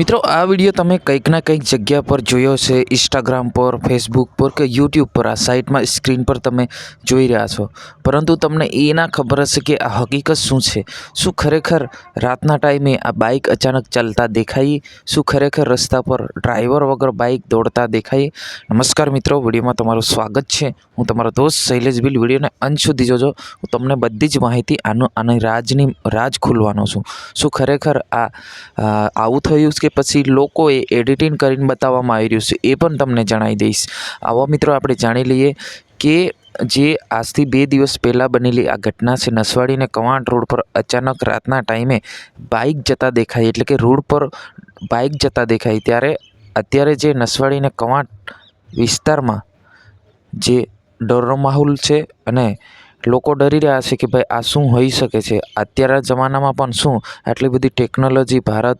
મિત્રો, આ વીડિયો તમે કંઈક ના કંઈક જગ્યા પર જોયો છે ઇન્સ્ટાગ્રામ પર ફેસબુક પર કે યુટ્યુબ પર. આ સાઇટમાં સ્ક્રીન પર તમે જોઈ રહ્યા છો. પરંતુ તમને એ ના ખબર હશે કે આ હકીકત શું છે? શું ખરેખર રાતના ટાઈમે આ બાઇક અચાનક ચાલતા દેખાઈ? શું ખરેખર રસ્તા પર ડ્રાઈવર વગર બાઇક દોડતા દેખાઈ? નમસ્કાર મિત્રો, વિડીયોમાં તમારું સ્વાગત છે. હું તમારો દોસ્ત શૈલેષ બિલ વિડીયોને અંત સુધી જોજો. હું તમને બધી જ માહિતી આનું આની રાજની રાજ ખોલવાનો છું. શું ખરેખર આ, આવું થયું કે પછી લોકોએ એડિટિંગ કરીને બતાવવામાં આવી રહ્યું છે, એ પણ તમને જણાવી દઈશ. આવો મિત્રો આપણે જાણી લઈએ કે જે આજથી બે દિવસ પહેલાં બનેલી આ ઘટના છે, નસવાડીને કવાંટ રોડ પર અચાનક રાતના ટાઈમે બાઇક જતા દેખાય એટલે કે રોડ પર બાઇક જતા દેખાય ત્યારે અત્યારે જે નસવાડીને કવાંટ વિસ્તારમાં જે ડરનો માહોલ છે અને લોકો ડરી રહ્યા છે કે ભાઈ આ શું હોઈ શકે છે? અત્યારના જમાનામાં પણ શું? આટલી બધી ટેકનોલોજી ભારત,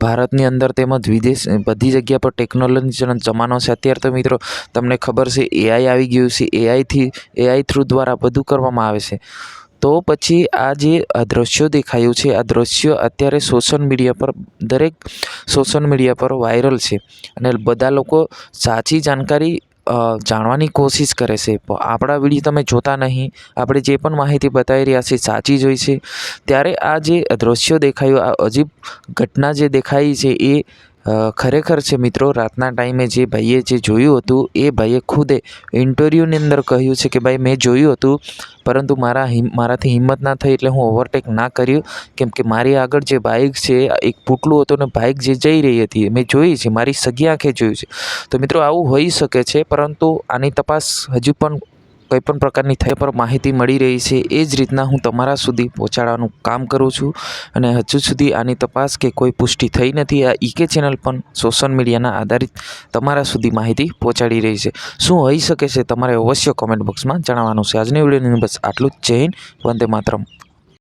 ભારતની અંદર તેમજ વિદેશ, બધી જગ્યા પર ટેકનોલોજીનો જમાનો છે. અત્યારે તો મિત્રો, તમને ખબર છે એઆઈ આવી ગયું છે. એઆઈથી એઆઈ થ્રુ દ્વારા બધું કરવામાં આવે છે. તો પછી આ જે આ દ્રશ્યો દેખાયું છે, આ દ્રશ્યો અત્યારે સોશિયલ મીડિયા પર, દરેક સોશિયલ મીડિયા પર વાયરલ છે. અને બધા લોકો સાચી જાણકારી જાણવાની કોશિશ કરે છે. આપણા વીડિયો તમે જોતા નહીં. આપણે જે પણ માહિતી બતાવી રહ્યા છે સાચી જ હોય છે. ત્યારે આ જે દ્રશ્યો દેખાયું, આ અજીબ ઘટના જે દેખાઈ છે, એ ખરેખર છે મિત્રો, રાતના ટાઈમે જે ભાઈએ જે જોયું હતું, એ ભાઈએ ખુદે ઇન્ટરવ્યૂની અંદર કહ્યું છે કે, ભાઈ, મેં જોયું હતું, પરંતુ મારા મારાથી હિંમત ના થઈ એટલે હું ઓવરટેક ના કર્યું. કેમ કે મારી આગળ જે બાઇક છે, એક પૂટલું હતું ને બાઇક જે જઈ રહી હતી, મેં જોઈ છે, મારી સગી આંખે જોયું છે. તો મિત્રો, આવું હોઈ શકે છે, પરંતુ આની તપાસ હજુ પણ કોઈ પણ પ્રકારની થઈ પર માહિતી મળી રહી છે, એ જ રીતના હું તમારા સુધી પહોંચાડવાનું કામ કરું છું. અને હજુ સુધી આની તપાસ કે કોઈ પુષ્ટિ થઈ નથી, આ ઈકે ચેનલ પણ સોશિયલ મીડિયાના આધારિત તમારા સુધી માહિતી પહોંચાડી રહી છે. શું હોઈ શકે છે, તમારે અવશ્ય કોમેન્ટ બોક્સમાં જણાવવાનું છે. આજની વિડીયોની બસ આટલું જ. જય હિન્દ, વંદે માતરમ.